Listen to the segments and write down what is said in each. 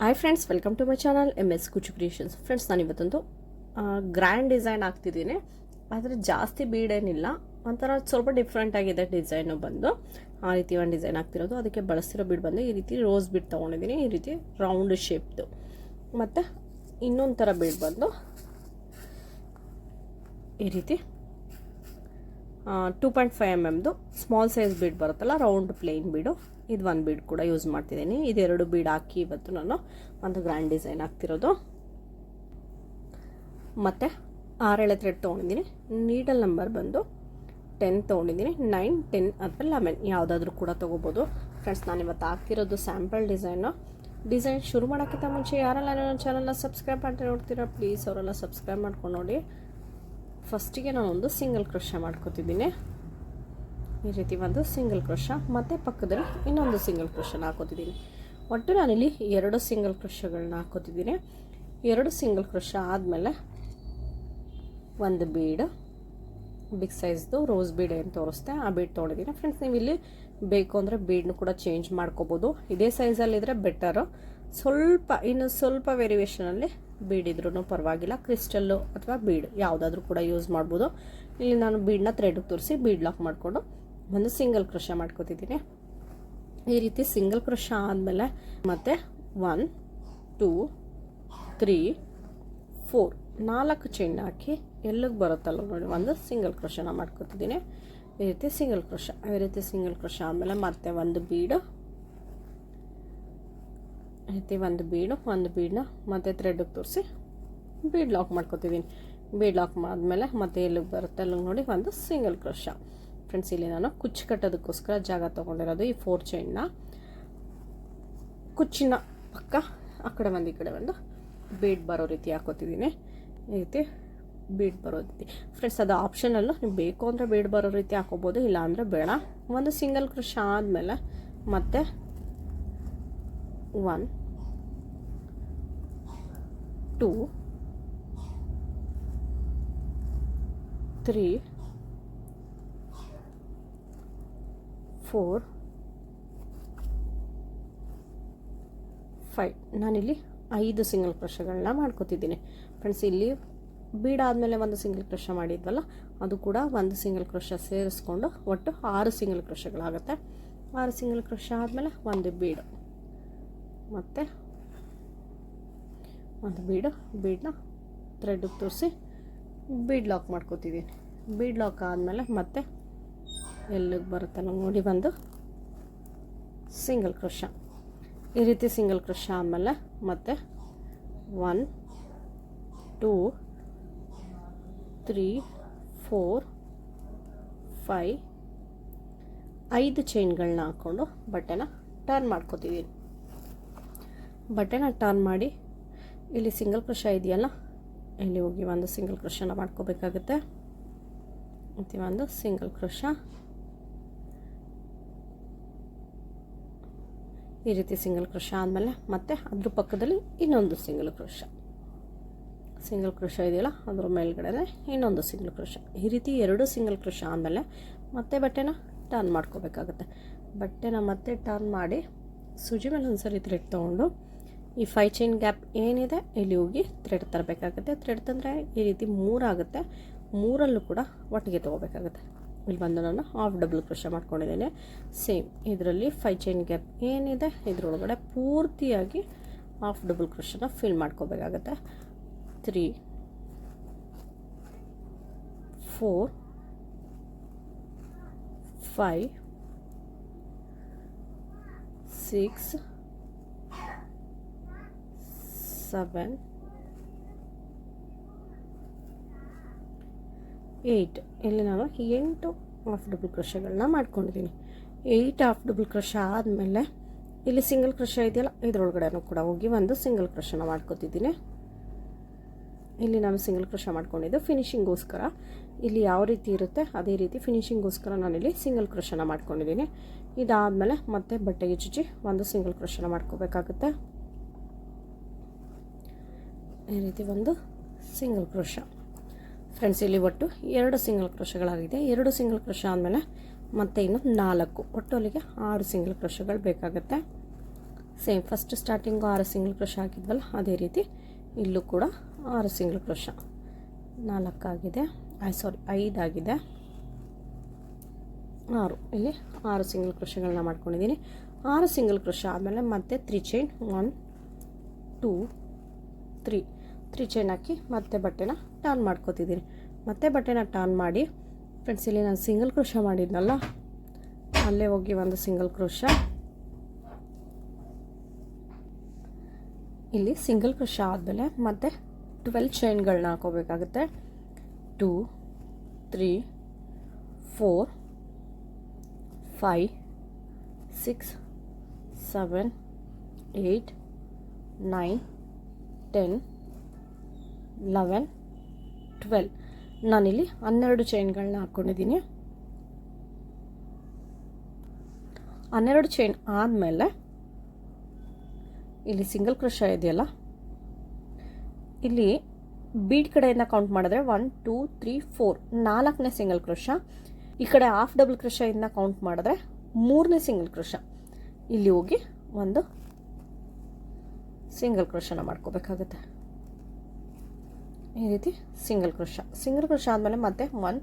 Hi friends welcome to my channel M S Kuchu creations friends ನಾನು ಇವತ್ತೊಂದು grand design ಆಗ್ತಿದ್ದೀನಿ. ಆದರೆ ಜಾಸ್ತಿ ಬೀಡೇನಿಲ್ಲ ಒಂಥರ ಸ್ವಲ್ಪ ಡಿಫ್ರೆಂಟ್ ಆಗಿದೆ ಡಿಸೈನು ಬಂದು. ಆ ರೀತಿ ಒಂದು ಡಿಸೈನ್ ಆಗ್ತಿರೋದು. ಅದಕ್ಕೆ ಬಳಸ್ತಿರೋ ಬೀಡ್ ಬಂದು ಈ ರೀತಿ ರೋಸ್ ಬೀಡ್ ತೊಗೊಂಡಿದ್ದೀನಿ. ಈ ರೀತಿ ರೌಂಡ್ ಶೇಪ್ದು ಮತ್ತು ಇನ್ನೊಂದು ಥರ ಬೀಡ್ ಬಂದು ಈ ರೀತಿ ಟೂ ಪಾಯಿಂಟ್ ಫೈವ್ ಎಂ ಎಮ್ದು ಸ್ಮಾಲ್ ಸೈಜ್ ಬೀಡ್ ಬರುತ್ತಲ್ಲ ರೌಂಡ್ ಪ್ಲೇನ್ ಬೀಡು ಇದು ಒಂದು ಬೀಡ್ ಕೂಡ ಯೂಸ್ ಮಾಡ್ತಿದ್ದೀನಿ. ಇದೆರಡು ಬೀಡ್ ಹಾಕಿ ಇವತ್ತು ನಾನು ಒಂದು ಗ್ರ್ಯಾಂಡ್ ಡಿಸೈನ್ ಆಗ್ತಿರೋದು ಮತ್ತು ಆರೇಳೆ ಥ್ರೆಡ್ ತೊಗೊಂಡಿದ್ದೀನಿ. ನೀಡಲ್ ನಂಬರ್ ಬಂದು ಟೆನ್ ತೊಗೊಂಡಿದ್ದೀನಿ. ನೈನ್ ಟೆನ್ ಅಥವಾ ಲೆವೆನ್ ಯಾವುದಾದ್ರೂ ಕೂಡ ತೊಗೋಬೋದು. ಫ್ರೆಂಡ್ಸ್ ನಾನು ಇವತ್ತು ಹಾಕ್ತಿರೋದು ಸ್ಯಾಂಪಲ್ ಡಿಸೈನು ಡಿಸೈನ್ ಶುರು ಮಾಡೋಕ್ಕಿಂತ ಮುಂಚೆ ಯಾರೆಲ್ಲ ನನ್ನ ಚಾನಲ್ನ ಸಬ್ಸ್ಕ್ರೈಬ್ ಮಾಡಿ ನೋಡ್ತೀರಾ ಪ್ಲೀಸ್ ಅವರೆಲ್ಲ ಸಬ್ಸ್ಕ್ರೈಬ್ ಮಾಡ್ಕೊಂಡು ನೋಡಿ. ಫಸ್ಟಿಗೆ ನಾನೊಂದು ಸಿಂಗಲ್ ಕ್ರೋಶ ಮಾಡ್ಕೋತಿದ್ದೀನಿ. ಈ ರೀತಿ ಒಂದು ಸಿಂಗಲ್ ಕ್ರೋಶ ಮತ್ತು ಪಕ್ಕದಲ್ಲಿ ಇನ್ನೊಂದು ಸಿಂಗಲ್ ಕ್ರೋಶನ ಹಾಕೋತಿದ್ದೀನಿ. ಒಟ್ಟು ನಾನಿಲ್ಲಿ ಎರಡು ಸಿಂಗಲ್ ಕ್ರೋಶಗಳನ್ನ ಹಾಕೋತಿದ್ದೀನಿ. ಎರಡು ಸಿಂಗಲ್ ಕ್ರೋಶ ಆದಮೇಲೆ ಒಂದು ಬೀಡ್ ಬಿಗ್ ಸೈಜ್ದು ರೋಸ್ ಬೀಡ್ ಏನು ತೋರಿಸ್ತೆ ಆ ಬೀಡ್ ತೊಗೊಂಡಿದ್ದೀನಿ. ಫ್ರೆಂಡ್ಸ್ ನೀವು ಇಲ್ಲಿ ಬೇಕು ಅಂದರೆ ಬೀಡ್ನು ಕೂಡ ಚೇಂಜ್ ಮಾಡ್ಕೋಬೋದು. ಇದೇ ಸೈಜಲ್ಲಿದ್ದರೆ ಬೆಟರು ಸ್ವಲ್ಪ, ಇನ್ನು ಸ್ವಲ್ಪ ವೇರಿಯೇಷನಲ್ಲಿ ಬೀಡ್ ಇದ್ರೂ ಪರವಾಗಿಲ್ಲ. ಕ್ರಿಸ್ಟಲ್ಲು ಅಥವಾ ಬೀಡ್ ಯಾವುದಾದ್ರೂ ಕೂಡ ಯೂಸ್ ಮಾಡ್ಬೋದು. ಇಲ್ಲಿ ನಾನು ಬೀಡನ್ನ ಥ್ರೆಡ್ಗೆ ತೋರಿಸಿ ಬೀಡ್ ಲಾಕ್ ಮಾಡಿಕೊಂಡು ಒಂದು ಸಿಂಗಲ್ ಕ್ರೋಶ ಮಾಡ್ಕೋತಿದ್ದೀನಿ. ಈ ರೀತಿ ಸಿಂಗಲ್ ಕ್ರೋಶ ಆದಮೇಲೆ ಮತ್ತೆ ಒನ್ ಟೂ ತ್ರೀ ಫೋರ್ ನಾಲ್ಕು ಚೈನ್ ಹಾಕಿ ಎಲ್ಲಿಗೆ ಬರುತ್ತಲ್ಲ ನೋಡಿ, ಒಂದು ಸಿಂಗಲ್ ಕ್ರೋಶನ ಮಾಡ್ಕೋತಿದ್ದೀನಿ. ಈ ರೀತಿ ಸಿಂಗಲ್ ಕ್ರೋಶ ಈ ರೀತಿ ಸಿಂಗಲ್ ಕ್ರೋಶ ಆದಮೇಲೆ ಮತ್ತೆ ಒಂದು ಬೀಡು ಈ ರೀತಿ ಒಂದು ಬೀಡು ಒಂದು ಬೀಡನ್ನ ಮತ್ತೆ ಥ್ರೆಡ್ಗೆ ತೋರಿಸಿ ಬೀಡ್ ಲಾಕ್ ಮಾಡ್ಕೊತಿದ್ದೀನಿ. ಬೀಡ್ ಲಾಕ್ ಆದಮೇಲೆ ಮತ್ತೆ ಎಲ್ಲಿಗೆ ಬರುತ್ತೆ ಅಲ್ಲಿಗೆ ನೋಡಿ, ಒಂದು ಸಿಂಗಲ್ ಕ್ರೋಶ ಫ್ರೆಂಡ್ಸ್ ಇಲ್ಲಿ ನಾನು ಕುಚ್ಚು ಕಟ್ಟೋದಕ್ಕೋಸ್ಕರ ಜಾಗ ತೊಗೊಂಡಿರೋದು ಈ ಫೋರ್ ಚೈನ್ನ ಕುಚ್ಚಿನ ಪಕ್ಕ ಆ ಕಡೆ ಒಂದು ಈ ಕಡೆ ಒಂದು ಬೀಡ್ ಬರೋ ರೀತಿ ಹಾಕೋತಿದ್ದೀನಿ. ಈ ರೀತಿ ಬೀಡ್ ಬರೋ ರೀತಿ. ಫ್ರೆಂಡ್ಸ್ ಅದು ಆಪ್ಷನಲ್ಲು ನೀವು ಬೇಕು ಅಂದರೆ ಬೀಡ್ ಬರೋ ರೀತಿ ಹಾಕೋಬೋದು, ಇಲ್ಲ ಅಂದರೆ ಬೇಡ. ಒಂದು ಸಿಂಗಲ್ ಕೃಷ ಆದಮೇಲೆ ಮತ್ತೆ one two three four five ನಾನಿಲ್ಲಿ ಐದು ಸಿಂಗಲ್ ಕ್ರಷಗಳನ್ನ ಮಾಡ್ಕೋತಿದ್ದೀನಿ. ಫ್ರೆಂಡ್ಸ್ ಇಲ್ಲಿ ಬೀಡ ಆದಮೇಲೆ ಒಂದು ಸಿಂಗಲ್ ಕ್ರಷ ಮಾಡಿದ್ವಲ್ಲ, ಅದು ಕೂಡ ಒಂದು ಸಿಂಗಲ್ ಕ್ರಷ ಸೇರಿಸ್ಕೊಂಡು ಒಟ್ಟು ಆರು ಸಿಂಗಲ್ ಕ್ರಷಗಳಾಗುತ್ತೆ ಆರು ಸಿಂಗಲ್ ಕ್ರಷ ಆದಮೇಲೆ ಒಂದು ಬೀಡು. ಮತ್ತು ಒಂದು ಬೀಡು ಬೀಡನ್ನ ಥ್ರೆಡ್ಗೆ ತೋರಿಸಿ ಬೀಡ್ ಲಾಕ್ ಮಾಡ್ಕೋತಿದ್ದೀನಿ. ಬೀಡ್ ಲಾಕ್ ಆದಮೇಲೆ ಮತ್ತೆ ಎಲ್ಲಿಗೆ ಬರುತ್ತಲ್ಲ ನೋಡಿ ಬಂದು ಸಿಂಗಲ್ ಕ್ರಶ. ಈ ರೀತಿ ಸಿಂಗಲ್ ಕ್ರಶ ಆಮೇಲೆ ಮತ್ತೆ one, two, three, four five ಐದು ಚೈನ್ಗಳನ್ನ ಹಾಕ್ಕೊಂಡು ಬಟ್ಟೆನ ಟರ್ನ್ ಮಾಡ್ಕೋತಿದ್ದೀನಿ ಬಟ್ಟೆನ ಟರ್ನ್ ಮಾಡಿ ಇಲ್ಲಿ ಸಿಂಗಲ್ ಕ್ರಶ ಇದೆಯಲ್ಲ, ಇಲ್ಲಿ ಹೋಗಿ ಒಂದು ಸಿಂಗಲ್ ಕ್ರಶನ ಮಾಡ್ಕೋಬೇಕಾಗುತ್ತೆ. ಮತ್ತು ಒಂದು ಸಿಂಗಲ್ ಕ್ರಶ. ಈ ರೀತಿ ಸಿಂಗಲ್ ಕ್ರೋಶ ಆದಮೇಲೆ ಮತ್ತೆ ಅದ್ರ ಪಕ್ಕದಲ್ಲಿ ಇನ್ನೊಂದು ಸಿಂಗಲ್ ಕ್ರೋಶ ಸಿಂಗಲ್ ಕ್ರೋಶ ಇದೆಯಲ್ಲ, ಅದ್ರ ಮೇಲ್ಗಡೆ ಇನ್ನೊಂದು ಸಿಂಗಲ್ ಕ್ರೋಶ ಈ ರೀತಿ ಎರಡು ಸಿಂಗಲ್ ಕ್ರೋಶ ಆದಮೇಲೆ ಮತ್ತೆ ಬಟ್ಟೆನ ಟರ್ನ್ ಮಾಡ್ಕೋಬೇಕಾಗುತ್ತೆ. ಬಟ್ಟೆನ ಮತ್ತೆ ಟರ್ನ್ ಮಾಡಿ ಸೂಜಿ ಮೇಲೆ ಒಂದ್ಸರಿ ಥ್ರೆಡ್ ತೊಗೊಂಡು ಈ ಫೈ ಚೈನ್ ಗ್ಯಾಪ್ ಏನಿದೆ, ಇಲ್ಲಿ ಹೋಗಿ ಥ್ರೆಡ್ ತರಬೇಕಾಗುತ್ತೆ. ಥ್ರೆಡ್ ತಂದರೆ ಈ ರೀತಿ ಮೂರಾಗುತ್ತೆ ಮೂರಲ್ಲೂ ಕೂಡ ಒಟ್ಟಿಗೆ ತೊಗೋಬೇಕಾಗುತ್ತೆ. ಇಲ್ಲಿ ಬಂದು ನಾನು ಹಾಫ್ ಡಬಲ್ ಕ್ರೋಶ ಮಾಡ್ಕೊಂಡಿದ್ದೇನೆ. ಸೇಮ್ ಇದರಲ್ಲಿ ಫೈ ಚೈನ್ ಗ್ಯಾಪ್ ಏನಿದೆ, ಇದರೊಳಗಡೆ ಪೂರ್ತಿಯಾಗಿ ಹಾಫ್ ಡಬಲ್ ಕ್ರೋಶನ ಫಿಲ್ ಮಾಡ್ಕೋಬೇಕಾಗತ್ತೆ. Three four five six seven eight. ಇಲ್ಲಿ ನಾನು ಎಂಟು ಆಫ್ ಡಬಲ್ ಕ್ರಷಗಳನ್ನ ಮಾಡ್ಕೊಂಡಿದ್ದೀನಿ. ಏಯ್ಟ್ ಆಫ್ ಡಬಲ್ ಕ್ರಷ ಆದಮೇಲೆ ಇಲ್ಲಿ ಸಿಂಗಲ್ ಕ್ರಷ ಇದೆಯಲ್ಲ, ಇದರೊಳಗಡೆನೂ ಕೂಡ ಹೋಗಿ ಒಂದು ಸಿಂಗಲ್ ಕ್ರಷನ ಮಾಡ್ಕೊತಿದ್ದೀನಿ. ಇಲ್ಲಿ ನಾನು ಸಿಂಗಲ್ ಕ್ರಷ ಮಾಡ್ಕೊಂಡಿದ್ದು ಫಿನಿಶಿಂಗೋಸ್ಕರ ಇಲ್ಲಿ ಯಾವ ರೀತಿ ಇರುತ್ತೆ, ಅದೇ ರೀತಿ ಫಿನಿಶಿಂಗೋಸ್ಕರ ನಾನಿಲ್ಲಿ ಸಿಂಗಲ್ ಕ್ರಷನ ಮಾಡ್ಕೊಂಡಿದ್ದೀನಿ. ಇದಾದಮೇಲೆ ಮತ್ತೆ ಬಟ್ಟೆಗೆ ಚುಚ್ಚಿ ಒಂದು ಸಿಂಗಲ್ ಕ್ರಷನ ಮಾಡ್ಕೋಬೇಕಾಗುತ್ತೆ. ಈ ರೀತಿ ಒಂದು ಸಿಂಗಲ್ ಕ್ರೋಶ ಫ್ರೆಂಡ್ಸ್ ಇಲ್ಲಿ ಒಟ್ಟು ಎರಡು ಸಿಂಗಲ್ ಕ್ರೋಶಗಳಾಗಿದೆ ಎರಡು ಸಿಂಗಲ್ ಕ್ರೋಶ ಆದಮೇಲೆ ಮತ್ತೆ ಇನ್ನು ನಾಲ್ಕು. ಒಟ್ಟು ಅಲ್ಲಿಗೆ ಆರು ಸಿಂಗಲ್ ಕ್ರೋಶಗಳು ಬೇಕಾಗುತ್ತೆ. ಸೇಮ್ ಫಸ್ಟ್ ಸ್ಟಾರ್ಟಿಂಗು ಆರು ಸಿಂಗಲ್ ಕ್ರೋಶ ಹಾಕಿದ್ವಲ್ಲ, ಅದೇ ರೀತಿ ಇಲ್ಲೂ ಕೂಡ ಆರು ಸಿಂಗಲ್ ಕ್ರೋಶ ನಾಲ್ಕಾಗಿದೆ. ಐ ಸಾರಿ ಐದಾಗಿದೆ. ಆರು. ಇಲ್ಲಿ ಆರು ಸಿಂಗಲ್ ಕ್ರೋಶಗಳನ್ನ ಮಾಡ್ಕೊಂಡಿದ್ದೀನಿ. ಆರು ಸಿಂಗಲ್ ಕ್ರೋಶ ಆದಮೇಲೆ ಮತ್ತೆ three chain one two three three chain ಹಾಕಿ ಮತ್ತೆ ಬಟ್ಟೆನ ಟರ್ನ್ ಮಾಡ್ಕೋತಿದ್ದೀನಿ ಮತ್ತೆ ಬಟ್ಟೆನ ಟರ್ನ್ ಮಾಡಿ ಫ್ರೆಂಡ್ಸ್ ಇಲ್ಲಿ ನಾನು ಸಿಂಗಲ್ ಕ್ರೋಶ ಮಾಡಿದ್ನಲ್ಲ, ಅಲ್ಲೇ ಹೋಗಿ ಒಂದು ಸಿಂಗಲ್ ಕ್ರೋಶ ಇಲ್ಲಿ ಸಿಂಗಲ್ ಕ್ರೋಶ ಆದಮೇಲೆ ಮತ್ತೆ ಟ್ವೆಲ್ ಚೈನ್ಗಳನ್ನ ಹಾಕೋಬೇಕಾಗುತ್ತೆ. Two three four five six seven eight nine ten eleven twelve. ನಾನಿಲ್ಲಿ ಹನ್ನೆರಡು ಚೈನ್ಗಳನ್ನ ಹಾಕ್ಕೊಂಡಿದ್ದೀನಿ ಹನ್ನೆರಡು ಚೈನ್ ಆದಮೇಲೆ ಇಲ್ಲಿ ಸಿಂಗಲ್ ಕ್ರಷ ಇದೆಯಲ್ಲ? ಇಲ್ಲಿ ಬೀಡ್ ಕಡೆಯಿಂದ ಕೌಂಟ್ ಮಾಡಿದ್ರೆ ಒನ್ ಟೂ ತ್ರೀ ಫೋರ್ ನಾಲ್ಕನೇ ಸಿಂಗಲ್ ಕ್ರಶ ಈ ಕಡೆ ಹಾಫ್ ಡಬಲ್ ಕ್ರೋಶದಿಂದ ಕೌಂಟ್ ಮಾಡಿದ್ರೆ ಮೂರನೇ ಸಿಂಗಲ್ ಕ್ರಶ ಇಲ್ಲಿ ಹೋಗಿ ಒಂದು ಸಿಂಗಲ್ ಕ್ರಶನ ಮಾಡ್ಕೋಬೇಕಾಗುತ್ತೆ. ಈ ರೀತಿ ಸಿಂಗಲ್ ಕ್ರೋಶ ಸಿಂಗಲ್ ಕ್ರೋಶ ಆದಮೇಲೆ ಮತ್ತೆ ಒನ್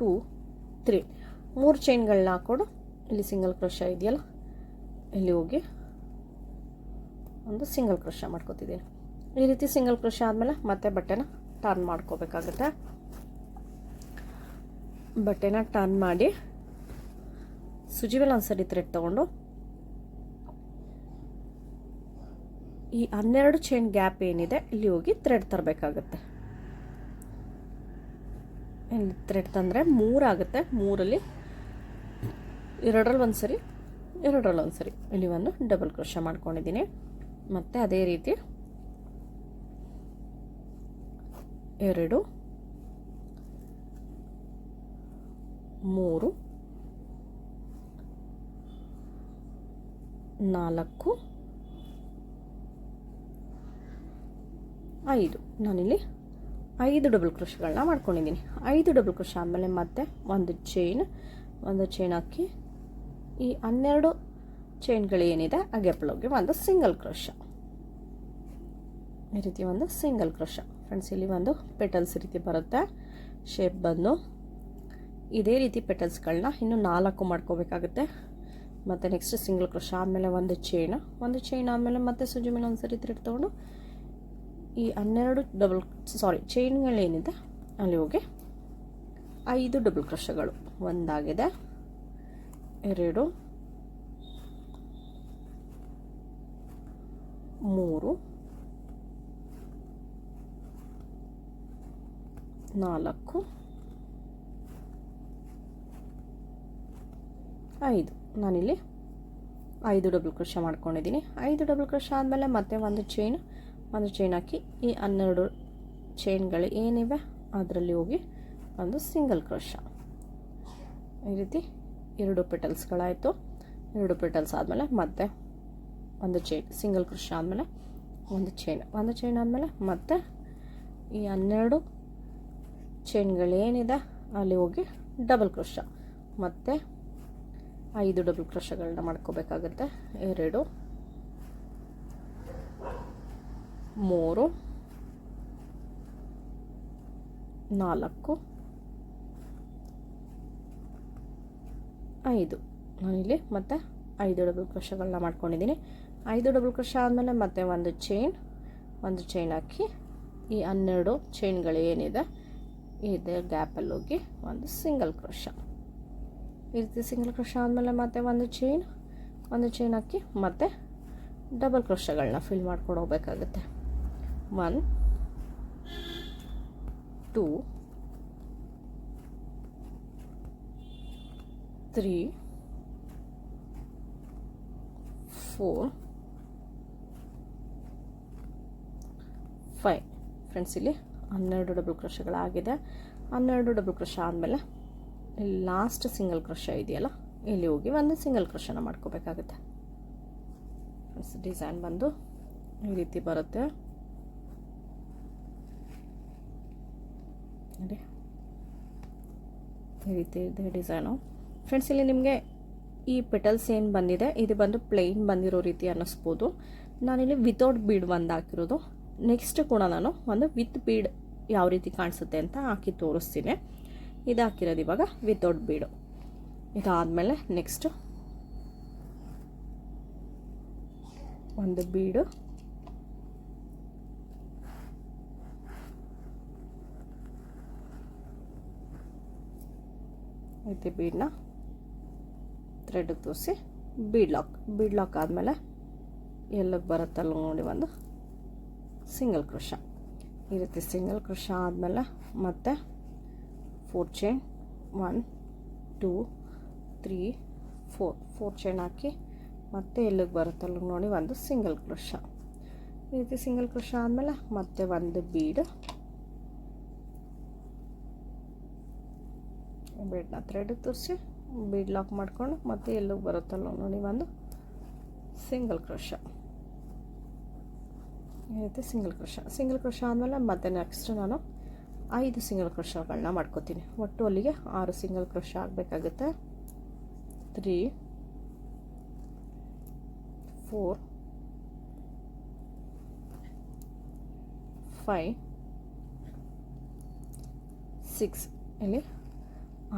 ಟೂ ತ್ರೀ ಮೂರು ಚೈನ್ಗಳನ್ನ ಹಾಕೊಂಡು ಇಲ್ಲಿ ಸಿಂಗಲ್ ಕ್ರೋಶ ಇದೆಯಲ್ಲ, ಇಲ್ಲಿ ಹೋಗಿ ಒಂದು ಸಿಂಗಲ್ ಕ್ರೋಶ ಮಾಡ್ಕೋತಿದ್ದೀನಿ. ಈ ರೀತಿ ಸಿಂಗಲ್ ಕ್ರೋಶ ಆದಮೇಲೆ ಮತ್ತೆ ಬಟ್ಟೆನ ಟರ್ನ್ ಮಾಡ್ಕೋಬೇಕಾಗುತ್ತೆ. ಬಟ್ಟೆನ ಟರ್ನ್ ಮಾಡಿ, ಸುಜಿ ಒಂದ್ಸರಿ ಒಂದು ಸರಿ ಥ್ರೆಡ್ ತೊಗೊಂಡು ಈ ಹನ್ನೆರಡು ಚೈನ್ ಗ್ಯಾಪ್ ಏನಿದೆ, ಇಲ್ಲಿ ಹೋಗಿ ಥ್ರೆಡ್ ತರಬೇಕಾಗತ್ತೆ. ಇಲ್ಲಿ ಥ್ರೆಡ್ ತಂದರೆ ಮೂರಾಗುತ್ತೆ ಮೂರಲ್ಲಿ ಎರಡರಲ್ಲಿ ಒಂದು ಸರಿ ಎರಡರಲ್ಲಿ ಒಂದು ಸರಿ. ಇಲ್ಲಿ ಒಂದು ಡಬಲ್ ಕ್ರೋಶ ಮಾಡ್ಕೊಂಡಿದ್ದೀನಿ. ಮತ್ತು ಅದೇ ರೀತಿ ಎರಡು, ಮೂರು, ನಾಲ್ಕು ಐದು. ನಾನಿಲ್ಲಿ ಐದು ಡಬಲ್ ಕ್ರೋಶ್ಗಳನ್ನ ಮಾಡ್ಕೊಂಡಿದ್ದೀನಿ. ಐದು ಡಬಲ್ ಕ್ರೋಶ ಆದಮೇಲೆ ಮತ್ತೆ ಒಂದು ಚೈನ್ ಒಂದು ಚೈನ್ ಹಾಕಿ ಈ ಹನ್ನೆರಡು ಚೈನ್ಗಳು ಏನಿದೆ ಆ ಗೆಪ್ಪಳೋಗಿ ಒಂದು ಸಿಂಗಲ್ ಕ್ರೋಶ ಈ ರೀತಿ ಒಂದು ಸಿಂಗಲ್ ಕ್ರೋಶ ಫ್ರೆಂಡ್ಸ್ ಇಲ್ಲಿ ಒಂದು ಪೆಟಲ್ಸ್ ರೀತಿ ಬರುತ್ತೆ. ಶೇಪ್ ಬಂದು ಇದೇ ರೀತಿ ಪೆಟಲ್ಸ್ಗಳನ್ನ ಇನ್ನೂ ನಾಲ್ಕು ಮಾಡ್ಕೋಬೇಕಾಗುತ್ತೆ. ಮತ್ತು ನೆಕ್ಸ್ಟ್ ಸಿಂಗಲ್ ಕ್ರೋಶ ಆದಮೇಲೆ ಒಂದು ಚೈನ್ ಒಂದು ಚೈನ್ ಆದಮೇಲೆ ಮತ್ತೆ ಸುಜಿ ಮೇಲೆ ಒಂದು ಸರಿ ತಿರುಗಿ ತೊಗೊಂಡು ಈ ಹನ್ನೆರಡು ಡಬಲ್ ಸಾರಿ ಚೈನ್ಗಳೇನಿದೆ ಅಲ್ಲಿ ಹೋಗಿ ಐದು ಡಬಲ್ ಕ್ರಷ್ಗಳು ಒಂದಾಗಿದೆ. ಎರಡು, ಮೂರು, ನಾಲ್ಕು, ಐದು. ನಾನಿಲ್ಲಿ ಐದು ಡಬಲ್ ಕ್ರಷ ಮಾಡ್ಕೊಂಡಿದ್ದೀನಿ. ಐದು ಡಬಲ್ ಕ್ರಷ ಆದಮೇಲೆ ಮತ್ತೆ ಒಂದು ಚೈನ್ ಒಂದು ಚೈನ್ ಹಾಕಿ, ಈ ಹನ್ನೆರಡು ಚೈನ್ಗಳು ಏನಿವೆ, ಅದರಲ್ಲಿ ಹೋಗಿ ಒಂದು ಸಿಂಗಲ್ ಕ್ರೋಶ ಈ ರೀತಿ ಎರಡು ಪೆಟಲ್ಸ್ಗಳಾಯಿತು ಎರಡು ಪೆಟಲ್ಸ್ ಆದಮೇಲೆ ಮತ್ತೆ ಒಂದು ಚೈನ್ ಸಿಂಗಲ್ ಕ್ರೋಶ ಆದಮೇಲೆ ಒಂದು ಚೈನ್ ಒಂದು ಚೈನ್ ಆದಮೇಲೆ ಮತ್ತೆ ಈ ಹನ್ನೆರಡು ಚೈನ್ಗಳೇನಿದೆ ಅಲ್ಲಿ ಹೋಗಿ ಡಬಲ್ ಕ್ರೋಶ ಮತ್ತೆ ಐದು ಡಬಲ್ ಕ್ರೋಶಗಳನ್ನ ಮಾಡ್ಕೋಬೇಕಾಗುತ್ತೆ. ಎರಡು ಮೂರು, ನಾಲ್ಕು, ಐದು. ನಾನಿಲ್ಲಿ ಮತ್ತೆ ಐದು ಡಬಲ್ ಕ್ರೋಶಗಳನ್ನ ಮಾಡ್ಕೊಂಡಿದ್ದೀನಿ. ಐದು ಡಬಲ್ ಕ್ರೋಶ ಆದಮೇಲೆ ಮತ್ತೆ ಒಂದು ಚೈನ್ ಒಂದು ಚೈನ್ ಹಾಕಿ ಈ ಹನ್ನೆರಡು ಚೈನ್ಗಳು ಏನಿದೆ, ಇದೆ ಗ್ಯಾಪಲ್ಲಿ ಹೋಗಿ ಒಂದು ಸಿಂಗಲ್ ಕ್ರೋಶ ಈ ರೀತಿ ಸಿಂಗಲ್ ಕ್ರೋಶ ಆದಮೇಲೆ ಮತ್ತೆ ಒಂದು ಚೈನ್ ಒಂದು ಚೈನ್ ಹಾಕಿ ಮತ್ತೆ ಡಬಲ್ ಕ್ರೋಶಗಳನ್ನ ಫಿಲ್ ಮಾಡ್ಕೊಂಡು ಹೋಗ್ಬೇಕಾಗುತ್ತೆ. One two three four five friends ಇಲ್ಲಿ ಹನ್ನೆರಡು ಡಬಲ್ ಕ್ರೋಶಗಳಾಗಿದೆ ಹನ್ನೆರಡು ಡಬಲ್ ಕ್ರೋಶ ಆದಮೇಲೆ ಲಾಸ್ಟ್ ಸಿಂಗಲ್ ಕ್ರಷ ಇದೆಯಲ್ಲ, ಇಲ್ಲಿ ಹೋಗಿ ಒಂದು ಸಿಂಗಲ್ ಕ್ರೋಶನ ಮಾಡ್ಕೋಬೇಕಾಗುತ್ತೆ. ಡಿಸೈನ್ ಬಂದು ಈ ರೀತಿ ಬರುತ್ತೆ. ನೋಡಿ ಈ ರೀತಿ ಇದೆ ಡಿಸೈನು ಫ್ರೆಂಡ್ಸ್ ಇಲ್ಲಿ ನಿಮಗೆ ಈ ಪೆಟಲ್ಸ್ ಏನು ಬಂದಿದೆ, ಇದು ಬಂದು ಪ್ಲೈನ್ ಬಂದಿರೋ ರೀತಿ ಅನ್ನಿಸ್ಬೋದು. ನಾನಿಲ್ಲಿ ವಿತೌಟ್ ಬೀಡ್ ಒಂದು ಹಾಕಿರೋದು. ನೆಕ್ಸ್ಟ್ ಕೂಡ ನಾನು ಒಂದು ವಿತ್ ಬೀಡ್ ಯಾವ ರೀತಿ ಕಾಣಿಸುತ್ತೆ ಅಂತ ಹಾಕಿ ತೋರಿಸ್ತೀನಿ. ಇದು ಹಾಕಿರೋದು ಇವಾಗ ವಿತೌಟ್ ಬೀಡು ಇದಾದಮೇಲೆ ನೆಕ್ಸ್ಟು ಒಂದು ಬೀಡು ಐತೆ ಬೀಡನ್ನ ಥ್ರೆಡ್ಗೆ ತೋರಿಸಿ ಬೀಡ್ ಲಾಕ್ ಬೀಡ್ ಲಾಕ್ ಆದಮೇಲೆ ಎಲ್ಲಿಗೆ ಬರುತ್ತಲ್ಲ ನೋಡಿ ಒಂದು ಸಿಂಗಲ್ ಕೃಷ ಈ ರೀತಿ ಸಿಂಗಲ್ ಕೃಷ ಆದಮೇಲೆ ಮತ್ತೆ four chain one two three four four chain ಹಾಕಿ ಮತ್ತೆ ಎಲ್ಲಿಗೆ ಬರುತ್ತಲ್ಲ ನೋಡಿ ಒಂದು ಸಿಂಗಲ್ ಕೃಷ ಈ ರೀತಿ ಸಿಂಗಲ್ ಕೃಷ ಆದಮೇಲೆ ಮತ್ತೆ ಒಂದು ಬೀಡ್ ಬೀಡನ್ನ ಥ್ರೆಡ್ ತೋರಿಸಿ, ಬೀಡ್ ಲಾಕ್ ಮಾಡಿಕೊಂಡು ಮತ್ತೆ ಎಲ್ಲಿಗೆ ಬರುತ್ತಲ್ಲ ನೋಡಿ ಒಂದು ಸಿಂಗಲ್ ಕ್ರೋಶ ಏನೈತೆ ಸಿಂಗಲ್ ಕ್ರೋಶ ಸಿಂಗಲ್ ಕ್ರೋಶ ಆದಮೇಲೆ ಮತ್ತೆ ನೆಕ್ಸ್ಟ್ ನಾನು ಐದು ಸಿಂಗಲ್ ಕ್ರೋಶಗಳನ್ನ ಮಾಡ್ಕೋತೀನಿ. ಒಟ್ಟು ಅಲ್ಲಿಗೆ ಆರು ಸಿಂಗಲ್ ಕ್ರೋಶ ಆಗಬೇಕಾಗುತ್ತೆ. ತ್ರೀ ಫೋರ್ ಫೈ ಸಿಕ್ಸ್ ಇಲ್ಲಿ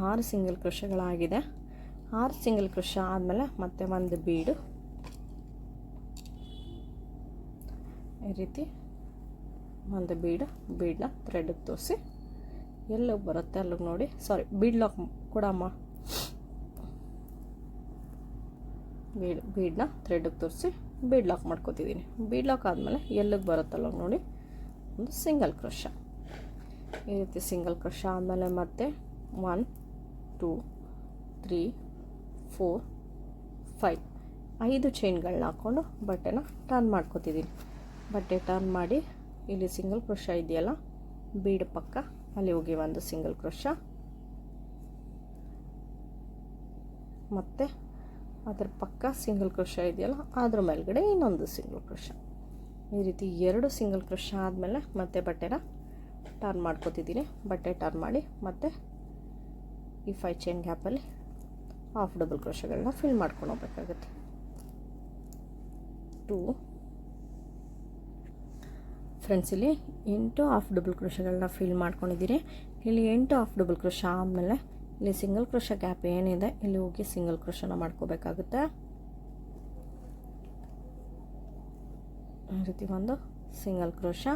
ಆರು ಸಿಂಗಲ್ ಕೃಷಿಗಳಾಗಿದೆ. ಆರು ಸಿಂಗಲ್ ಕೃಷ ಆದಮೇಲೆ ಮತ್ತೆ ಒಂದು ಬೀಡು. ಈ ರೀತಿ ಒಂದು ಬೀಡು, ಬೀಡನ್ನ ಥ್ರೆಡ್ಗೆ ತೋರಿಸಿ. ಎಲ್ಲಿಗೆ ಬರುತ್ತೆ ಅಲ್ಲಿಗೆ ನೋಡಿ. ಸಾರಿ ಬೀಡ್ ಲಾಕ್ ಕೊಡಮ್ಮ. ಬೀಡ್, ಬೀಡನ್ನ ಥ್ರೆಡ್ಗೆ ತೋರಿಸಿ ಬೀಡ್ ಲಾಕ್ ಮಾಡ್ಕೋತಿದ್ದೀನಿ. ಬೀಡ್ ಲಾಕ್ ಆದಮೇಲೆ ಎಲ್ಲಿಗೆ ಬರುತ್ತಲ್ಲ ನೋಡಿ. ಒಂದು ಸಿಂಗಲ್ ಕ್ರಷ ಈ ರೀತಿ ಸಿಂಗಲ್ ಕ್ರಷ ಆದಮೇಲೆ ಮತ್ತೆ one two, three, four, five. ಐದು ಚೈನ್ಗಳನ್ನ ಹಾಕ್ಕೊಂಡು ಬಟ್ಟೆನ ಟರ್ನ್ ಮಾಡ್ಕೊತಿದ್ದೀನಿ ಬಟ್ಟೆ ಟರ್ನ್ ಮಾಡಿ ಇಲ್ಲಿ ಸಿಂಗಲ್ ಕ್ರೋಶ ಇದೆಯಲ್ಲ, ಬೀಡ್ ಪಕ್ಕ ಅಲ್ಲಿ ಹೋಗಿ ಒಂದು ಸಿಂಗಲ್ ಕ್ರೋಶ ಮತ್ತು ಅದರ ಪಕ್ಕ ಸಿಂಗಲ್ ಕ್ರೋಶ ಇದೆಯಲ್ಲ, ಅದ್ರ ಮೇಲ್ಗಡೆ ಇನ್ನೊಂದು ಸಿಂಗಲ್ ಕ್ರೋಶ ಈ ರೀತಿ ಎರಡು ಸಿಂಗಲ್ ಕ್ರೋಶ ಆದಮೇಲೆ ಮತ್ತೆ ಬಟ್ಟೆನ ಟರ್ನ್ ಮಾಡ್ಕೊತಿದ್ದೀನಿ ಬಟ್ಟೆ ಟರ್ನ್ ಮಾಡಿ ಮತ್ತೆ ಈ ಫೈ ಚೈನ್ ಗ್ಯಾಪಲ್ಲಿ ಹಾಫ್ ಡಬಲ್ ಕ್ರೋಶಗಳನ್ನ ಫಿಲ್ ಮಾಡ್ಕೊಂಡು ಹೋಗ್ಬೇಕಾಗುತ್ತೆ. ಟೂ ಫ್ರೆಂಡ್ಸ್ ಇಲ್ಲಿ ಎಂಟು ಹಾಫ್ ಡಬಲ್ ಕ್ರೋಶಗಳನ್ನ ಫಿಲ್ ಮಾಡ್ಕೊಂಡಿದ್ದೀರಿ. ಇಲ್ಲಿ ಎಂಟು ಹಾಫ್ ಡಬಲ್ ಕ್ರೋಶ ಆದಮೇಲೆ ಇಲ್ಲಿ ಸಿಂಗಲ್ ಕ್ರೋಶ ಗ್ಯಾಪ್ ಏನಿದೆ, ಇಲ್ಲಿ ಹೋಗಿ ಸಿಂಗಲ್ ಕ್ರೋಶನ ಮಾಡ್ಕೋಬೇಕಾಗುತ್ತೆ. ಈ ರೀತಿ ಒಂದು ಸಿಂಗಲ್ ಕ್ರೋಶ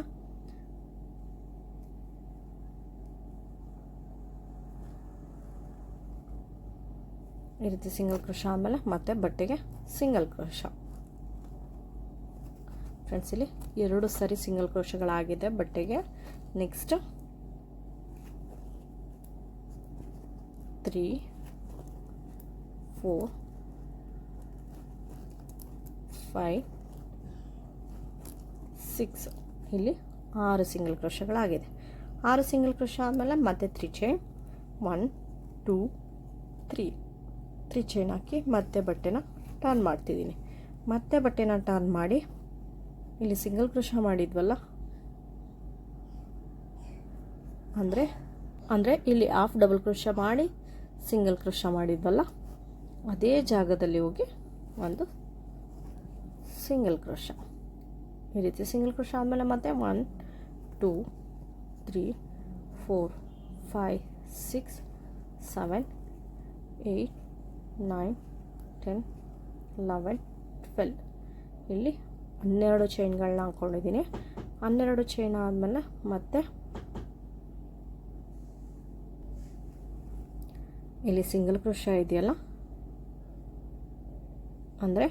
ಈ ರೀತಿ ಸಿಂಗಲ್ ಕ್ರೋಶ ಆದಮೇಲೆ ಮತ್ತೆ ಬಟ್ಟೆಗೆ ಸಿಂಗಲ್ ಕ್ರೋಶ ಫ್ರೆಂಡ್ಸ್ ಇಲ್ಲಿ ಎರಡು ಸರಿ ಸಿಂಗಲ್ ಕ್ರೋಶಗಳಾಗಿದೆ ಬಟ್ಟೆಗೆ. Next three four five six ಇಲ್ಲಿ ಆರು ಸಿಂಗಲ್ ಕ್ರೋಶಗಳಾಗಿದೆ ಆರು ಸಿಂಗಲ್ ಕ್ರೋಶ ಆದಮೇಲೆ ಮತ್ತೆ three chain one two three three chain ಹಾಕಿ ಮತ್ತೆ ಬಟ್ಟೆನ ಟರ್ನ್ ಮಾಡ್ತಿದ್ದೀನಿ. ಮತ್ತೆ ಬಟ್ಟೆನ ಟರ್ನ್ ಮಾಡಿ, ಇಲ್ಲಿ ಸಿಂಗಲ್ ಕ್ರೋಶ ಮಾಡಿದ್ವಲ್ಲ? ಅಂದರೆ ಅಂದರೆ ಇಲ್ಲಿ ಹಾಫ್ ಡಬಲ್ ಕ್ರೋಶ ಮಾಡಿ ಸಿಂಗಲ್ ಕ್ರೋಶ ಮಾಡಿದ್ವಲ್ಲ? ಅದೇ ಜಾಗದಲ್ಲಿ ಹೋಗಿ ಒಂದು ಸಿಂಗಲ್ ಕ್ರೋಶ ಈ ರೀತಿ ಸಿಂಗಲ್ ಕ್ರೋಶ ಆದಮೇಲೆ ಮತ್ತೆ one two three four five six seven eight nine ten eleven twelve ಇಲ್ಲಿ ಹನ್ನೆರಡು ಚೈನ್ಗಳನ್ನ ಹಾಕ್ಕೊಂಡಿದ್ದೀನಿ ಹನ್ನೆರಡು ಚೈನ್ ಆದಮೇಲೆ ಮತ್ತೆ ಇಲ್ಲಿ ಸಿಂಗಲ್ ಕ್ರೋಶ ಇದೆಯಲ್ಲ? ಅಂದರೆ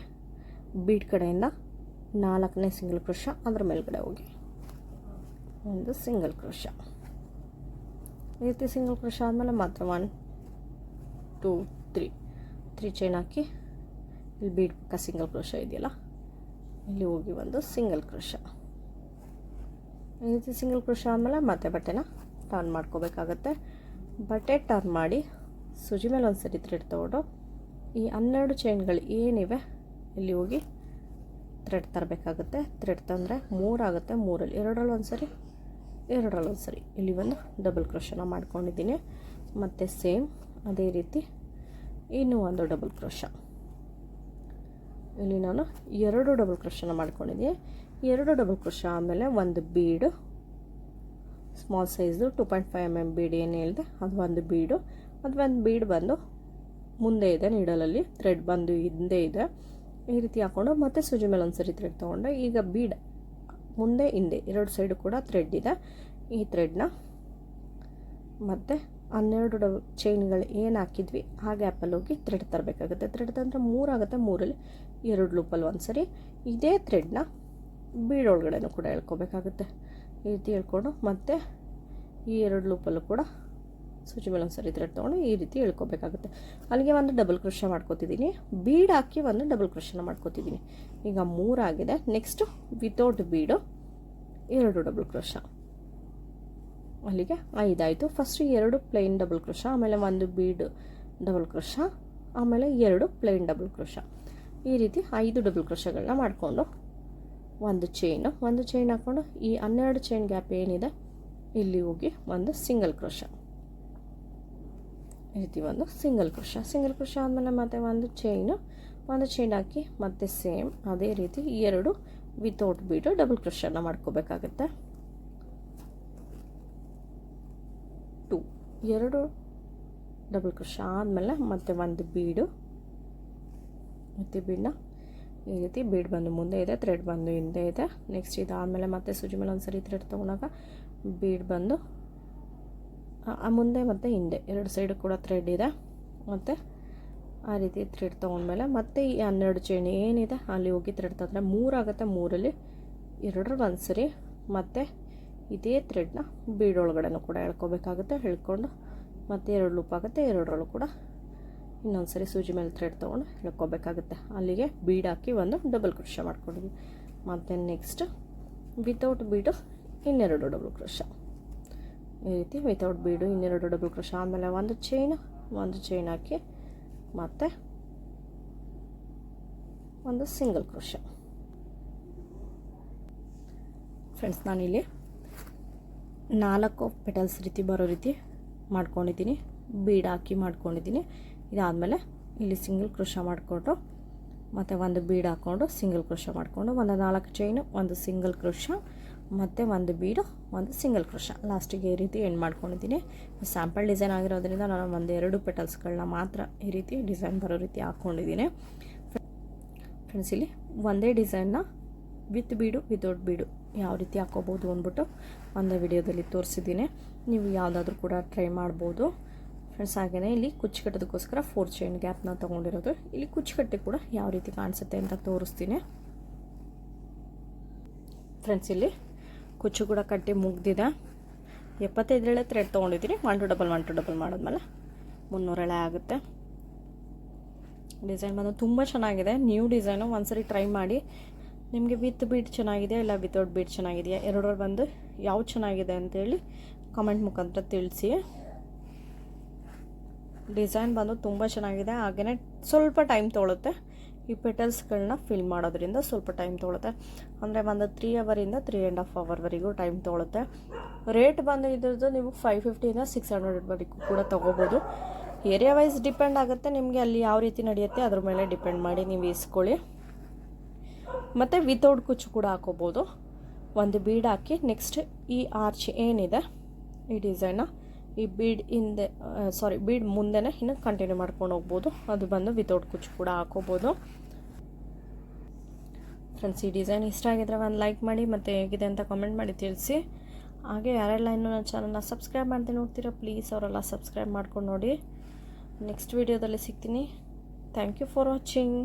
ಬೀಡ್ ಕಡೆಯಿಂದ ನಾಲ್ಕನೇ ಸಿಂಗಲ್ ಕ್ರೋಶ ಅದ್ರ ಮೇಲ್ಗಡೆ ಹೋಗಿ. ಒಂದು ಸಿಂಗಲ್ ಕ್ರೋಶ ಈ ರೀತಿ ಸಿಂಗಲ್ ಕ್ರೋಶ ಆದಮೇಲೆ ಮಾತ್ರ ಒನ್ ಟೂ ತ್ರೀ ಚೈನ್ ಹಾಕಿ ಇಲ್ಲಿ ಬೀಡ್ ಪಕ್ಕ ಸಿಂಗಲ್ ಕ್ರೋಶ ಇದೆಯಲ್ಲ, ಇಲ್ಲಿ ಹೋಗಿ ಒಂದು ಸಿಂಗಲ್ ಕ್ರೋಶ ರೀತಿ ಸಿಂಗಲ್ ಕ್ರೋಶ ಆದಮೇಲೆ ಮತ್ತೆ ಬಟ್ಟೆನ ಟರ್ನ್ ಮಾಡ್ಕೋಬೇಕಾಗತ್ತೆ. ಬಟ್ಟೆ ಟರ್ನ್ ಮಾಡಿ ಸುಜಿ ಮೇಲೆ ಒಂದು ಸರಿ ಥ್ರೆಡ್ ತೊಗೊಂಡು ಈ ಹನ್ನೆರಡು ಚೈನ್ಗಳು ಏನಿವೆ ಇಲ್ಲಿ ಹೋಗಿ ಥ್ರೆಡ್ ತರಬೇಕಾಗುತ್ತೆ. ಥ್ರೆಡ್ ತಂದರೆ ಮೂರಾಗುತ್ತೆ ಮೂರಲ್ಲಿ. ಎರಡರಲ್ಲಿ ಒಂದು ಸರಿ, ಎರಡರಲ್ಲಿ ಒಂದು ಸರಿ. ಇಲ್ಲಿ ಒಂದು ಡಬಲ್ ಕ್ರೋಶನ ಮಾಡ್ಕೊಂಡಿದ್ದೀನಿ. ಮತ್ತು ಸೇಮ್ ಅದೇ ರೀತಿ ಇನ್ನೂ ಒಂದು ಡಬಲ್ ಕ್ರೋಶ ಇಲ್ಲಿ ನಾನು ಎರಡು ಡಬಲ್ ಕ್ರೋಶನ ಮಾಡ್ಕೊಂಡಿದ್ದೀನಿ. ಎರಡು ಡಬಲ್ ಕ್ರೋಶ ಆಮೇಲೆ ಒಂದು bead small ಸೈಜ್ದು two point five M M bead ಏನು ಹೇಳಿದೆ, ಅದು ಒಂದು ಬೀಡು ಅದು ಒಂದು ಬೀಡ್ ಬಂದು ಮುಂದೆ ಇದೆ ನೀಡಲಲ್ಲಿ ಥ್ರೆಡ್ ಬಂದು ಹಿಂದೆ ಇದೆ. ಈ ರೀತಿ ಹಾಕ್ಕೊಂಡು ಮತ್ತೆ ಸೂಜಿ ಮೇಲೆ ಒಂದು ಸರಿ ಥ್ರೆಡ್ ತೊಗೊಂಡೆ. ಈಗ ಬೀಡ್ ಮುಂದೆ ಹಿಂದೆ, ಎರಡು ಸೈಡು ಕೂಡ ಥ್ರೆಡ್ ಇದೆ. ಈ ಥ್ರೆಡ್ನ ಮತ್ತು ಹನ್ನೆರಡು ಡಬ್ ಚೈನ್ಗಳು ಏನು ಹಾಕಿದ್ವಿ, ಆ ಗ್ಯಾಪಲ್ಲಿ ಹೋಗಿ ಥ್ರೆಡ್ ತರಬೇಕಾಗುತ್ತೆ. ಥ್ರೆಡ್ ತಂದರೆ ಮೂರಾಗುತ್ತೆ ಮೂರಲ್ಲಿ ಎರಡು ಲೂಪಲ್ಲಿ ಒಂದು ಸರಿ ಇದೇ ಥ್ರೆಡ್ನ ಬೀಡ್ ಒಳಗಡೆನೂ ಕೂಡ ಹೇಳ್ಕೊಬೇಕಾಗುತ್ತೆ ಈ ರೀತಿ ಹೇಳ್ಕೊಂಡು ಮತ್ತು ಈ ಎರಡು ಲೂಪಲ್ಲೂ ಕೂಡ ಸೂಚಿ ಮೇಲೆ ಒಂದು ಸರಿ ಥ್ರೆಡ್ ತೊಗೊಂಡು ಈ ರೀತಿ ಎಳ್ಕೊಬೇಕಾಗುತ್ತೆ. ಅಲ್ಲಿಗೆ ಒಂದು ಡಬಲ್ ಕೃಷ ಮಾಡ್ಕೋತಿದ್ದೀನಿ. ಬೀಡ್ ಹಾಕಿ ಒಂದು ಡಬಲ್ ಕೃಷನ ಮಾಡ್ಕೋತಿದ್ದೀನಿ. ಈಗ ಮೂರಾಗಿದೆ ನೆಕ್ಸ್ಟು ವಿತೌಟ್ ಬೀಡು ಎರಡು ಡಬಲ್ ಕ್ರೋಶ ಅಲ್ಲಿಗೆ ಐದಾಯಿತು. ಫಸ್ಟ್ ಎರಡು ಪ್ಲೈನ್ ಡಬಲ್ ಕ್ರೋಶ ಆಮೇಲೆ ಒಂದು ಬೀಡ್ ಡಬಲ್ ಕ್ರೋಶ ಆಮೇಲೆ ಎರಡು ಪ್ಲೈನ್ ಡಬಲ್ ಕ್ರೋಶ ಈ ರೀತಿ ಐದು ಡಬಲ್ ಕ್ರೋಶಗಳನ್ನ ಮಾಡಿಕೊಂಡು ಒಂದು ಚೈನು ಒಂದು ಚೈನ್ ಹಾಕ್ಕೊಂಡು ಈ ಹನ್ನೆರಡು ಚೈನ್ ಗ್ಯಾಪ್ ಏನಿದೆ, ಇಲ್ಲಿ ಹೋಗಿ ಒಂದು ಸಿಂಗಲ್ ಕ್ರೋಶ ಈ ರೀತಿ ಒಂದು ಸಿಂಗಲ್ ಕ್ರೋಶ ಸಿಂಗಲ್ ಕ್ರೋಶ ಆದಮೇಲೆ ಮತ್ತೆ ಒಂದು ಚೈನು ಒಂದು ಚೈನ್ ಹಾಕಿ ಮತ್ತೆ ಸೇಮ್ ಅದೇ ರೀತಿ ಎರಡು ವಿತೌಟ್ ಬೀಟು ಡಬಲ್ ಕ್ರೋಶನ ಮಾಡ್ಕೋಬೇಕಾಗತ್ತೆ ಟು ಎರಡು ಡಬಲ್ ಕ್ರೋಶ ಆದಮೇಲೆ ಮತ್ತೆ ಒಂದು ಬೀಡು. ಮತ್ತು ಬೀಡನ್ನ ಈ ರೀತಿ ಬೀಡ್ ಬಂದು ಮುಂದೆ ಇದೆ ಥ್ರೆಡ್ ಬಂದು ಹಿಂದೆ ಇದೆ. ನೆಕ್ಸ್ಟ್ ಇದಾದಮೇಲೆ ಮತ್ತೆ ಸುಜಿ ಮೇಲೆ ಒಂದು ಸರಿ ಥ್ರೆಡ್ ತೊಗೊಂಡಾಗ ಬೀಡ್ ಬಂದು ಮುಂದೆ ಮತ್ತು ಹಿಂದೆ ಎರಡು ಸೈಡು ಕೂಡ ಥ್ರೆಡ್ ಇದೆ. ಮತ್ತು ಆ ರೀತಿ ಥ್ರೆಡ್ ತೊಗೊಂಡ್ಮೇಲೆ ಮತ್ತೆ ಈ ಹನ್ನೆರಡು ಚೈನ್ ಏನಿದೆ, ಅಲ್ಲಿ ಹೋಗಿ ಥ್ರೆಡ್ ತಂದರೆ ಮೂರಾಗುತ್ತೆ ಮೂರಲ್ಲಿ. ಎರಡರ ಒಂದು ಸರಿ ಮತ್ತು ಇದೇ ಥ್ರೆಡ್ನ ಬೀಡ್ ಒಳಗಡೆನೂ ಕೂಡ ಎಳ್ಕೊಬೇಕಾಗುತ್ತೆ, ಎಳ್ಕೊಂಡು ಮತ್ತೆ ಎರಡು ಲೂಪ್ ಆಗುತ್ತೆ, ಎರಡರಲ್ಲೂ ಕೂಡ ಇನ್ನೊಂದು ಸರಿ ಸೂಜಿ ಮೇಲೆ ಥ್ರೆಡ್ ತೊಗೊಂಡು ಎಳ್ಕೊಬೇಕಾಗುತ್ತೆ. ಅಲ್ಲಿಗೆ ಬೀಡ್ ಹಾಕಿ ಒಂದು ಡಬಲ್ ಕ್ರೋಶ ಮಾಡ್ಕೊಂಡಿದ್ವಿ. ಮತ್ತು ನೆಕ್ಸ್ಟ್ ವಿತೌಟ್ ಬೀಡು ಇನ್ನೆರಡು ಡಬಲ್ ಕ್ರೋಶ ಈ ರೀತಿ ವಿತೌಟ್ ಬೀಡು ಇನ್ನೆರಡು ಡಬಲ್ ಕ್ರೋಶ ಆಮೇಲೆ ಒಂದು ಚೈನ್ ಒಂದು ಚೈನ್ ಹಾಕಿ ಮತ್ತು ಒಂದು ಸಿಂಗಲ್ ಕ್ರೋಶ ಫ್ರೆಂಡ್ಸ್ ನಾನಿಲ್ಲಿ ನಾಲ್ಕು ಪೆಟಲ್ಸ್ ರೀತಿ ಬರೋ ರೀತಿ ಮಾಡ್ಕೊಂಡಿದ್ದೀನಿ. ಬೀಡ್ ಹಾಕಿ ಮಾಡ್ಕೊಂಡಿದ್ದೀನಿ. ಇದಾದಮೇಲೆ ಇಲ್ಲಿ ಸಿಂಗಲ್ ಕ್ರೋಶ ಮಾಡಿಕೊಂಡು, ಮತ್ತು ಒಂದು ಬೀಡ್ ಹಾಕ್ಕೊಂಡು ಸಿಂಗಲ್ ಕ್ರೋಶ ಮಾಡಿಕೊಂಡು, ಒಂದು ನಾಲ್ಕು ಚೈನು, ಒಂದು ಸಿಂಗಲ್ ಕ್ರೋಶ, ಮತ್ತು ಒಂದು ಬೀಡು, ಒಂದು ಸಿಂಗಲ್ ಕ್ರೋಶ. ಲಾಸ್ಟಿಗೆ ಈ ರೀತಿ ಎಂಡ್ ಮಾಡ್ಕೊಂಡಿದ್ದೀನಿ. ಸ್ಯಾಂಪಲ್ ಡಿಸೈನ್ ಆಗಿರೋದ್ರಿಂದ ನಾನು ಒಂದು ಎರಡು ಪೆಟಲ್ಸ್ಗಳನ್ನ ಮಾತ್ರ ಈ ರೀತಿ ಡಿಸೈನ್ ಬರೋ ರೀತಿ ಹಾಕ್ಕೊಂಡಿದ್ದೀನಿ ಫ್ರೆಂಡ್ಸ್, ಇಲ್ಲಿ ಒಂದೇ ಡಿಸೈನ್ನ ವಿತ್ ಬೀಡು ವಿತೌಟ್ ಬೀಡು. ಯಾವ ರೀತಿ ಹಾಕೋಬೋದು ಅಂದ್ಬಿಟ್ಟು ಒಂದೇ ವಿಡಿಯೋದಲ್ಲಿ ತೋರಿಸಿದ್ದೀನಿ. ನೀವು ಯಾವುದಾದ್ರೂ ಕೂಡ ಟ್ರೈ ಮಾಡ್ಬೋದು. ಫ್ರೆಂಡ್ಸ್ ಹಾಗೆಯೇ ಇಲ್ಲಿ ಕುಚ್ಚು ಕಟ್ಟೋದಕ್ಕೋಸ್ಕರ ಫೋರ್ ಚೈನ್ ಗ್ಯಾಪ್ನ ತೊಗೊಂಡಿರೋದು. ಇಲ್ಲಿ ಕುಚ್ಚು ಕುಚ್ಚುಕಟ್ಟೆ ಕೂಡ ಯಾವ ರೀತಿ ಕಾಣಿಸುತ್ತೆ ಅಂತ ತೋರಿಸ್ತೀನಿ. ಫ್ರೆಂಡ್ಸ್ ಇಲ್ಲಿ ಕುಚ್ಚು ಕೂಡ ಕಟ್ಟಿ ಮುಗ್ದಿದೆ. ಎಪ್ಪತ್ತೈದರಳೆ ಥ್ರೆಡ್ ತೊಗೊಂಡಿದ್ದೀನಿ. One two double one two double ಮಾಡಿದ್ಮೇಲೆ ಮುನ್ನೂರಳೆ ಆಗುತ್ತೆ. ಡಿಸೈನ್ ಬಂದು ತುಂಬ ಚೆನ್ನಾಗಿದೆ. ನ್ಯೂ ಡಿಸೈನು ಒಂದ್ಸರಿ ಟ್ರೈ ಮಾಡಿ ನಿಮಗೆ ವಿತ್ ಬೀಟ್ ಚೆನ್ನಾಗಿದೆಯಾ ಇಲ್ಲ ವಿತೌಟ್ ಬೀಟ್ ಚೆನ್ನಾಗಿದೆಯಾ? ಎರಡರಲ್ಲಿ ಬಂದು ಯಾವ್ದು ಚೆನ್ನಾಗಿದೆ ಅಂತೇಳಿ ಕಮೆಂಟ್ ಮುಖಾಂತರ ತಿಳಿಸಿ. ಡಿಸೈನ್ ಬಂದು ತುಂಬ ಚೆನ್ನಾಗಿದೆ ಹಾಗೆಯೇ ಸ್ವಲ್ಪ ಟೈಮ್ ತೊಗೊಳುತ್ತೆ. ಈ ಪೆಟಲ್ಸ್ಗಳನ್ನ ಫಿಲ್ ಮಾಡೋದ್ರಿಂದ ಸ್ವಲ್ಪ ಟೈಮ್ ತೊಗೊಳುತ್ತೆ. ಅಂದರೆ ಒಂದು ತ್ರೀ ಅವರಿಂದ ತ್ರೀ ಆ್ಯಂಡ್ ಹಾಫ್ ಅವರ್ವರೆಗೂ ಟೈಮ್ ತೊಗೊಳುತ್ತೆ. ರೇಟ್ ಬಂದು ಇದ್ರದ್ದು ನೀವು ಫೈವ್ ಫಿಫ್ಟಿಯಿಂದ ಸಿಕ್ಸ್ ಹಂಡ್ರೆಡ್ವರೆಗೂ ಕೂಡ ತೊಗೋಬೋದು. ಏರಿಯಾ ವೈಸ್ ಡಿಪೆಂಡ್ ಆಗುತ್ತೆ ನಿಮಗೆ ಅಲ್ಲಿ ಯಾವ ರೀತಿ ನಡೆಯುತ್ತೆ, ಅದ್ರ ಮೇಲೆ ಡಿಪೆಂಡ್ ಮಾಡಿ ನೀವು ಇಸ್ಕೊಳ್ಳಿ ಮತ್ತು ವಿತೌಟ್ ಕುಚ್ಚು ಕೂಡ ಹಾಕೋಬೋದು. ಒಂದು ಬೀಡ್ ಹಾಕಿ ನೆಕ್ಸ್ಟ್ ಈ ಆರ್ಚ್ ಏನಿದೆ, ಈ ಡಿಸೈನ ಈ ಬೀಡ್ ಹಿಂದೆ ಸಾರಿ ಬೀಡ್ ಮುಂದೆನೇ ಇನ್ನು ಕಂಟಿನ್ಯೂ ಮಾಡ್ಕೊಂಡು ಹೋಗ್ಬೋದು. ಅದು ಬಂದು ವಿತೌಟ್ ಕುಚ್ಚು ಕೂಡ ಹಾಕೋಬೋದು. ಫ್ರೆಂಡ್ಸ್ ಈ ಡಿಸೈನ್ ಇಷ್ಟ ಆಗಿದ್ರೆ ಒಂದು ಲೈಕ್ ಮಾಡಿ, ಮತ್ತು ಹೇಗಿದೆ ಅಂತ ಕಮೆಂಟ್ ಮಾಡಿ ತಿಳಿಸಿ. ಹಾಗೆ ಯಾರೆಲ್ಲ ಇನ್ನೂ ನನ್ನ ಚಾನಲ್ನ ಸಬ್ಸ್ಕ್ರೈಬ್ ಮಾಡ್ತೀನಿ ನೋಡ್ತೀರಾ ಪ್ಲೀಸ್ ಅವರೆಲ್ಲ ಸಬ್ಸ್ಕ್ರೈಬ್ ಮಾಡ್ಕೊಂಡು ನೋಡಿ. ನೆಕ್ಸ್ಟ್ ವೀಡಿಯೋದಲ್ಲಿ ಸಿಗ್ತೀನಿ. Thank you for watching